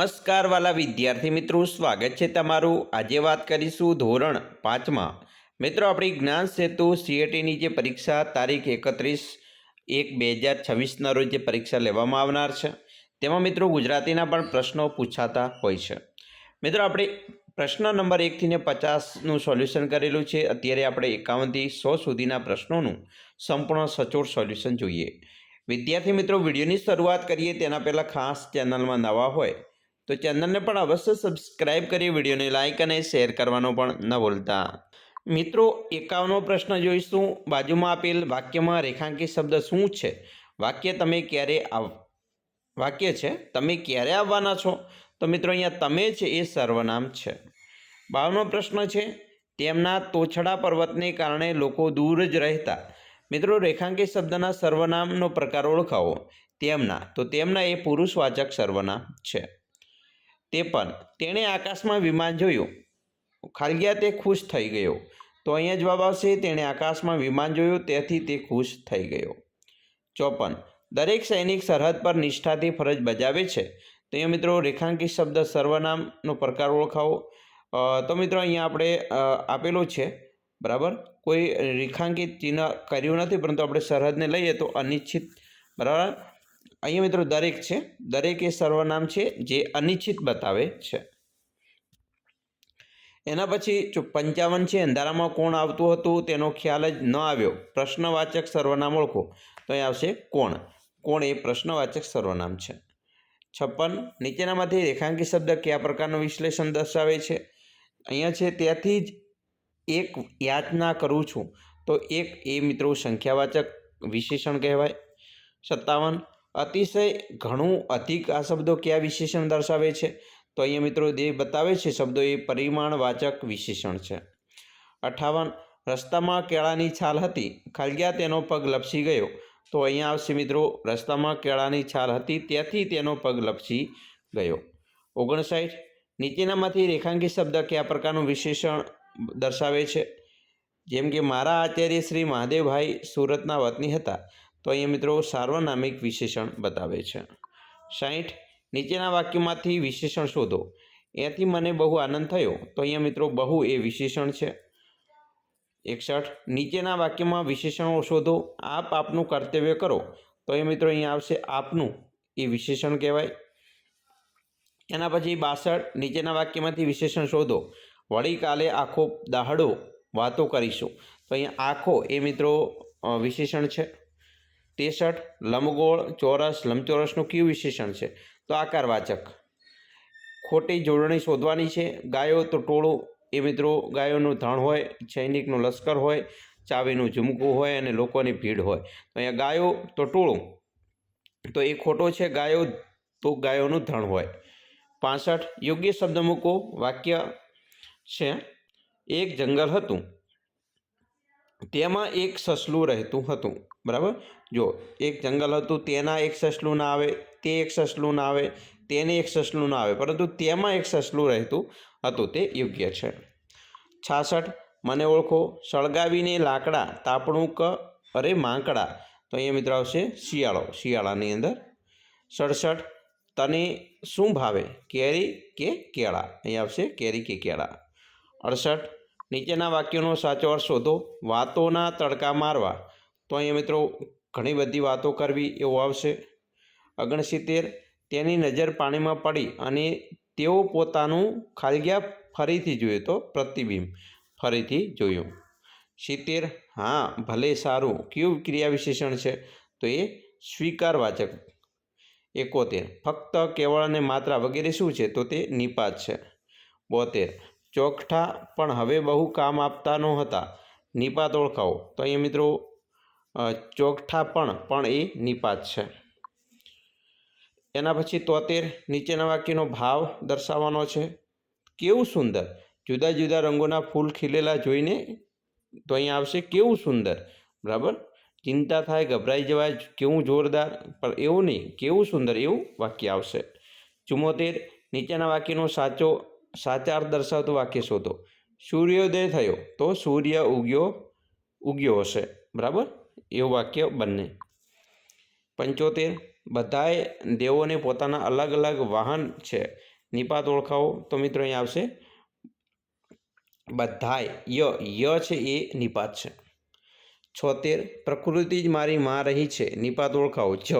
નમસ્કાર વાલા વિદ્યાર્થી મિત્રો, સ્વાગત છે તમારું. આજે વાત કરીશું ધોરણ પાંચમાં. મિત્રો, આપણી જ્ઞાન સેતુ સીએટીની જે પરીક્ષા તારીખ એકત્રીસ એક બે હજાર છવ્વીસના રોજ જે પરીક્ષા લેવામાં આવનાર છે, તેમાં મિત્રો ગુજરાતીના પણ પ્રશ્નો પૂછાતા હોય છે. મિત્રો, આપણે પ્રશ્ન નંબર એકથી ને પચાસનું સોલ્યુશન કરેલું છે. અત્યારે આપણે એકાવનથી સો સુધીના પ્રશ્નોનું સંપૂર્ણ સચોટ સોલ્યુશન જોઈએ. વિદ્યાર્થી મિત્રો, વિડીયોની શરૂઆત કરીએ. તેના પહેલાં ખાસ ચેનલમાં નવા હોય તો ચેનલને પણ અવશ્ય સબસ્ક્રાઇબ કરી, વિડીયોને લાઇક અને શેર કરવાનો પણ ન ભૂલતા. મિત્રો, એકાવનો પ્રશ્ન જોઈશું. બાજુમાં આપેલ વાક્યમાં રેખાંકિત શબ્દ શું છે? વાક્ય તમે ક્યારે આવ, વાક્ય છે, તમે ક્યારે આવવાના છો? તો મિત્રો, અહીંયા તમે છે એ સર્વનામ છે. બાવનો પ્રશ્ન છે, તેમના તોછડા પર્વતને કારણે લોકો દૂર જ રહેતા. મિત્રો, રેખાંકિત શબ્દના સર્વનામનો પ્રકાર ઓળખાવો. તેમના. તો તેમના એ પુરુષવાચક સર્વનામ છે. તે પણ તેણે આકાશમાં વિમાન જોયું. ખાલગિયા તે ખુશ થઈ ગયો. તો અહીંયા જવાબ આવશે, તેણે આકાશમાં વિમાન જોયું, તેથી તે ખુશ થઈ ગયો. ચોપન. દરેક સૈનિક સરહદ પર નિષ્ઠાથી ફરજ બજાવે છે. તો અહીંયા મિત્રો રેખાંકિત શબ્દ સર્વનામનો પ્રકાર ઓળખાવો. તો મિત્રો અહીંયા આપણે આપેલો છે. બરાબર? કોઈ રેખાંકિત ચિહ્ન કર્યું નથી, પરંતુ આપણે સરહદને લઈએ તો અનિશ્ચિત. બરાબર? અહીંયા મિત્રો દરેક છે. દરેક એ સર્વનામ છે જે અનિશ્ચિત બતાવે છે. એના પછી જો પંચાવન છે, અંધારામાં કોણ આવતું હતું તેનો ખ્યાલ જ ન આવ્યો. પ્રશ્નવાચક સર્વનામ ઓળખો. તો અહીં આવશે કોણ? કોણ એ પ્રશ્નવાચક સર્વનામ છે? છપ્પન. નીચેનામાંથી રેખાંકિત શબ્દ કયા પ્રકારનું વિશ્લેષણ દર્શાવે છે? અહીંયા છે, ત્યાંથી જ એક યાચના કરું છું. તો એક એ મિત્રો સંખ્યાવાચક વિશેષણ કહેવાય. સત્તાવન. અતિશય ઘણું અધિક આ શબ્દો કયા વિશેષણ દર્શાવે છે? તો અહીંયા મિત્રો જે બતાવે છે શબ્દો એ પરિમાણવાચક વિશેષણ છે. અઠાવન, રસ્તામાં કેળાની છાલ હતી. ખાલગ્યા તેનો પગ લપસી ગયો. તો અહીંયા આવશે મિત્રો, રસ્તામાં કેળાની છાલ હતી, ત્યાંથી તેનો પગ લપસી ગયો. ઓગણસાઠ, નીચેનામાંથી રેખાંકિત શબ્દ કયા પ્રકારનું વિશેષણ દર્શાવે છે? જેમ કે, મારા આચાર્ય શ્રી મહાદેવભાઈ સુરતના વતની હતા. તો અહીંયા મિત્રો સાર્વનામિક વિશેષણ બતાવે છે. સાઠ નીચેના વાક્યમાંથી વિશેષણ શોધો. એથી મને બહુ આનંદ થયો. તો અહીંયા મિત્રો બહુ એ વિશેષણ છે. એકસઠ, નીચેના વાક્યમાં વિશેષણો શોધો. આપ આપનું કર્તવ્ય કરો. તો એ મિત્રો અહીંયા આવશે આપનું. એ વિશેષણ કહેવાય. એના પછી બાસઠ, નીચેના વાક્યમાંથી વિશેષણ શોધો. વળી કાલે આખો દાહડો વાતો કરીશું. તો અહીંયા આખો એ મિત્રો વિશેષણ છે. ત્રેસઠ લંબગોળ, ચોરસ, લંબચોરસનું કયું વિશેષણ છે? તો આકારવાચક ખોટી જોડણી શોધવાની છે. ગાયો તો ટોળું. એ મિત્રો, ગાયોનું ધણ હોય, સૈનિકનું લશ્કર હોય, ચાવીનું ઝુમકું હોય અને લોકોની ભીડ હોય. તો અહીંયા ગાયો તો ટોળું. તો એ ખોટો છે. ગાયો તો ગાયોનું ધણ હોય. પાસઠ. યોગ્ય શબ્દ મૂકો. વાક્ય છે. એક જંગલ હતું. તેમાં એક સસલું રહેતું હતું, બરાબર? જો, એક જંગલ હતું, તેના એક સસલું ના આવે, તે એક સસલું ના આવે, તેને એક સસલું ના આવે, પરંતુ તેમાં એક સસલું રહેતું હતું, તે યોગ્ય છે. છાસઠ, મને ઓળખો, સળગાવીને લાકડા, તાપણું ક, અરે માંકડા, તો અહીંયા મિત્રો આવશે શિયાળો, શિયાળાની અંદર. સડસઠ, તને શું ભાવે, કેરી કે કેળા? અહીંયા આવશે કેરી કે કેળા. અડસઠ નીચેના વાક્યોનો સાચો અર્થ શોધો. વાતોના તડકા મારવા. તો અહીંયા મિત્રો ઘણી બધી વાતો કરવી એવું આવશે. ઓગણસિત્તેર, તેની નજર પાણીમાં પડી અને તેઓ પોતાનું ખાલગ્યા ફરીથી જોયું તો પ્રતિબિંબ ફરીથી જોયું. સિત્તેર, હા, ભલે સારું. કયું ક્રિયા વિશેષણ છે? તો એ સ્વીકારવાચક. એકોતેર, ફક્ત કેવળ અને માત્રા વગેરે શું છે? તો તે નિપાત છે. બોતેર ચોકઠા પણ હવે બહુ કામ આપતા ન હતા નિપાત ઓળખાવો. તો અહીંયા મિત્રો ચોકઠા પણ પણ એ નિપાત છે. એના પછી તોતેર, નીચેના વાક્યનો ભાવ દર્શાવવાનો છે. કેવું સુંદર? જુદા જુદા રંગોના ફૂલ ખીલેલા જોઈને તો અહીંયા આવશે કેવું સુંદર? બરાબર? ચિંતા થાય, ગભરાઈ જવાય, કેવું જોરદાર? પણ એવું નહીં, કેવું સુંદર એવું વાક્ય આવશે. ચુમ્મોતેર, નીચેના વાક્યનો સાચો સાચા અર્થ દર્શાવતું વાક્ય શોધો. સૂર્યોદય થયો તો સૂર્ય ઉગ્યો ઉગ્યો હશે. બરાબર? એવું વાક્ય બંને. પંચોતેર. બધાએ દેવોને પોતાના અલગ અલગ વાહન છે. નિપાત ઓળખાવો. તો મિત્રો અહીં આવશે. બધાય ય ય છે એ નિપાત છે. છોતેર. પ્રકૃતિ જ મારી માં રહી છે. નિપાત ઓળખાવો. જ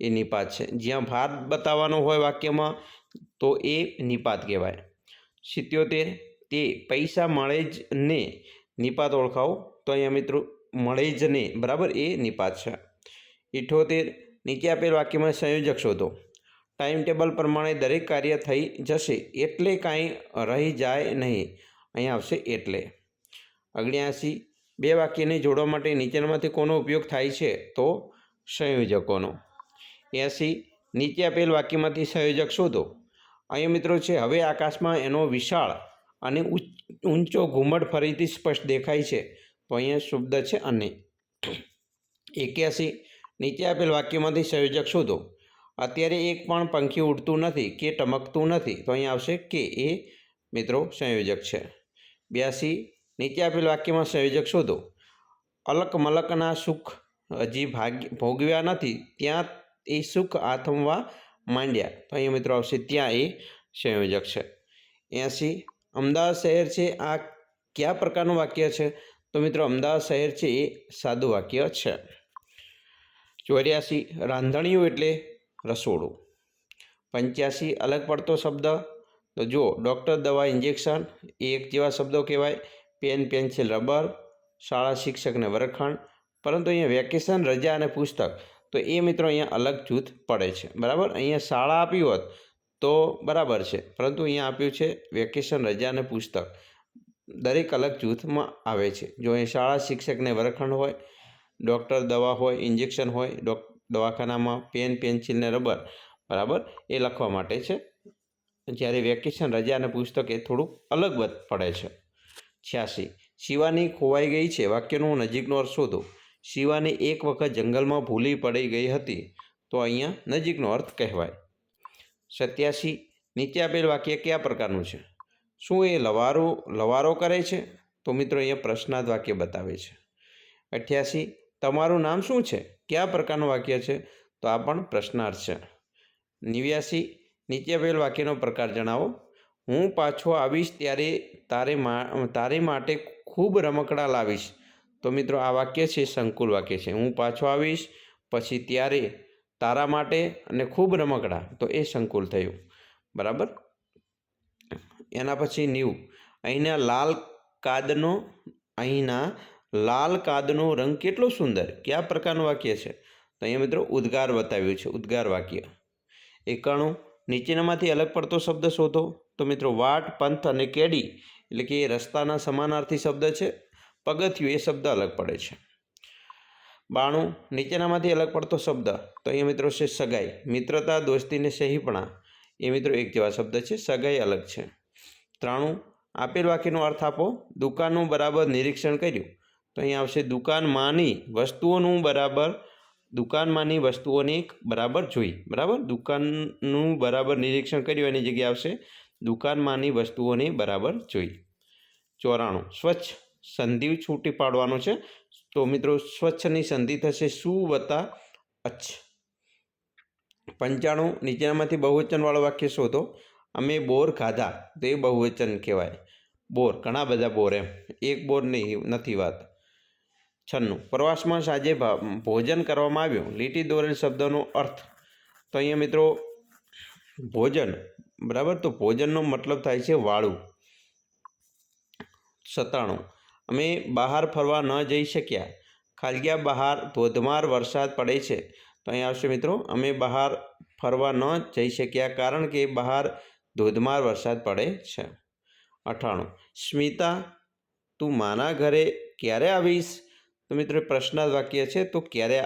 એ નિપાત છે. જ્યાં ભાત બતાવવાનો હોય વાક્યમાં, તો એ નિપાત કહેવાય. સિત્યોતેર, તે પૈસા મળે જ ને નિપાત ઓળખાવો. તો અહીંયા મિત્રો મળે જ ને, બરાબર? એ નિપાત છે. ઇઠોતેર, નીચે આપેલ વાક્યમાં સંયોજક શોધો. ટાઈમ ટેબલ પ્રમાણે દરેક કાર્ય થઈ જશે એટલે કાંઈ રહી જાય નહીં. અહીંયા આવશે એટલે. અગણ્યાસી, બે વાક્યને જોડવા માટે નીચેનામાંથી કોનો ઉપયોગ થાય છે? તો સંયોજકોનો. એસી, નીચે આપેલ વાક્યમાંથી સંયોજક શોધો. અહીંયા મિત્રો છે, હવે આકાશમાં એનો વિશાળ અને ઊંચો ઘુમટ ફરીથી સ્પષ્ટ દેખાય છે. તો અહીંયા શબ્દ છે અને એક્યાસી નીચે આપેલ વાક્યમાંથી સંયોજક શોધો. અત્યારે એક પણ પંખી ઉડતું નથી કે ટમકતું નથી. તો અહીંયા આવશે કે એ મિત્રો સંયોજક છે. બ્યાસી નીચે આપેલ વાક્યમાં સંયોજક શોધો. અલક મલકના સુખ હજી ભાગ ભોગવ્યા નથી. ત્યાં એ સુખ આથમવા માંડ્યા. તો અહીંયા મિત્રો આવશે ત્યાં એ સંયોજક છે. એંસી અમદાવાદ શહેર છે, આ કયા પ્રકારનું વાક્ય છે? તો મિત્રો અમદાવાદ શહેર છે એ સાદું વાક્ય છે. ચોર્યાસી, રાંધણિયું એટલે રસોડું. પંચ્યાસી, અલગ પડતો શબ્દ. તો જુઓ, ડૉક્ટર દવા ઇન્જેક્શન, એ એક જેવા શબ્દો કહેવાય. Pen, pencil, rubber. શાળા શિક્ષકને વરખાણ. પરંતુ અહીંયા વેકેશન, રજા અને પુસ્તક. તો એ મિત્રો અહીંયા અલગ જૂથ પડે છે. બરાબર? અહીંયા શાળા આપી હોત તો બરાબર છે. પરંતુ અહીંયા આપ્યું છે વેકેશન રજા અને પુસ્તક. દરેક અલગ જૂથમાં આવે છે. જો અહીં શાળા શિક્ષકને વર્ગખંડ હોય, ડૉક્ટર દવા હોય, ઇન્જેક્શન હોય, ડોક, દવાખાનામાં પેન, પેન્સિલ ને રબર, બરાબર? એ લખવા માટે છે. જ્યારે વેકેશન રજા અને પુસ્તક એ થોડુંક અલગ પડે છે. છ્યાસી. શિવાની ખોવાઈ ગઈ છે. વાક્યનો નજીકનો અર્થ શોધો. શિવાની એક વખત જંગલમાં ભૂલી પડી ગઈ હતી. તો અહીંયા નજીકનો અર્થ કહેવાય. સત્યાસી, નીચે આપેલ વાક્ય કયા પ્રકારનું છે? શું એ લવારો લવારો કરે છે? તો મિત્રો અહીંયા પ્રશ્નાર્થ વાક્ય બતાવે છે. અઠ્યાસી, તમારું નામ શું છે? કયા પ્રકારનું વાક્ય છે? તો આ પણ પ્રશ્નાર્થ છે. નેવ્યાસી, નીચે આપેલ વાક્યનો પ્રકાર જણાવો. હું પાછો આવીશ ત્યારે તારે મા, તારે માટે ખૂબ રમકડા લાવીશ. તો મિત્રો આ વાક્ય છે સંકુલ વાક્ય છે. હું પાછો આવીશ, પછી ત્યારે તારા માટે અને ખૂબ રમકડા. તો એ સંકુલ થયું. બરાબર? એના પછી ન્યૂ. અહીંના લાલ કાદનો, અહીંના લાલ કાદનો રંગ કેટલો સુંદર. કયા પ્રકારનું વાક્ય છે? તો અહીંયા મિત્રો ઉદ્ગાર બતાવ્યું છે, ઉદ્ગાર વાક્ય. એકાણું. નીચેનામાંથી અલગ પડતો શબ્દ શોધો. તો મિત્રો વાટ, પંથ અને કેડી એટલે કે એ રસ્તાના સમાનાર્થી શબ્દ છે. પગથિયું, એ શબ્દ અલગ પડે છે. બાણું, નીચેનામાંથી અલગ પડતો શબ્દ. તો અહીંયા મિત્રો છે સગાઈ. મિત્રતા દોસ્તીને સહીપણા. એ મિત્રો એક જેવા શબ્દ છે, સગાઈ અલગ છે. ત્રાણું, આપેલ વાક્યનો અર્થ આપો, દુકાનનું બરાબર નિરીક્ષણ કર્યું. તો અહીં આવશે, દુકાનમાંની વસ્તુઓનું બરાબર, દુકાનમાંની વસ્તુઓની બરાબર જોઈ. બરાબર? દુકાનનું બરાબર નિરીક્ષણ કર્યું, એની જગ્યાએ આવશે, દુકાનમાંની વસ્તુઓની બરાબર જોઈ. ચોરાણું, સ્વચ્છ. સંધિ છૂટી પાડવાનો છે. તો મિત્રો, સ્વચ્છની સંધિ થશે સુ વત્તા અચ્છ. પંચાણું, નીચેનામાંથી બહુવચનવાળું વાક્ય શોધો. અમે બોર ખાધા, તો એ બહુવચન કહેવાય. બોર, ઘણા બધા બોર એમ. એક બોર નહીં, નથી વાત. છન્નું, પ્રવાસમાં સાંજે ભોજન કરવામાં આવ્યું. લીટી દોરેલ શબ્દનો અર્થ. તો અહીંયા મિત્રો, ભોજન, બરાબર? તો ભોજનનો મતલબ થાય છે વાળું. સતાણું અમે બહાર ફરવા ન જઈ શક્યા. ખાલગ્યા બહાર ધોધમાર વરસાદ પડે છે. તો અહીં આવશે મિત્રો, અમે બહાર ફરવા ન જઈ શક્યા કારણ કે બહાર ધોધમાર વરસાદ પડે છે. અઠાણું સ્મિતા, તું માના ઘરે ક્યારે આવીશ? તો મિત્રો પ્રશ્નાર્થ વાક્ય છે, તો ક્યારે,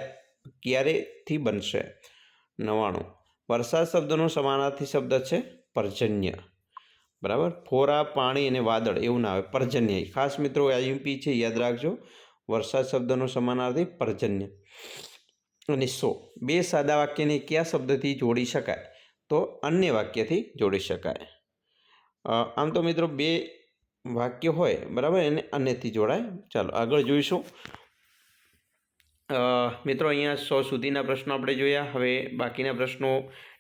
ક્યારેથી બનશે? નવાણું વરસાદ શબ્દનો સમાનાર્થી શબ્દ છે, પર્જન્ય. બરાબર? ફોરા, પાણી અને વાદળ એવું ના આવે પર્જન્ય. ખાસ મિત્રો આયુપી છે, યાદ રાખજો. વરસાદ શબ્દનો સમાનાર્થી પર્જન્ય. અને સો. બે સાદા વાક્યને કયા શબ્દથી જોડી શકાય? તો અન્ય વાક્યથી જોડી શકાય. આમ તો મિત્રો, બે વાક્ય હોય, બરાબર? એને અન્યથી જોડાય. ચાલો, આગળ જોઈશું. મિત્રો, અહીંયા સો સુધીના પ્રશ્નો આપણે જોયા. હવે બાકીના પ્રશ્નો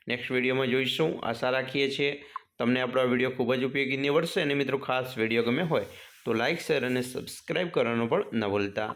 નેક્સ્ટ વિડીયોમાં જોઈશું. આશા રાખીએ છીએ તમને આપણો આ વીડિયો ખૂબ જ ઉપયોગી નીવડશે અને મિત્રો ખાસ વીડિયો ગમે હોય તો લાઇક શેર અને સબસ્ક્રાઈબ કરવાનું પણ ન ભૂલતા.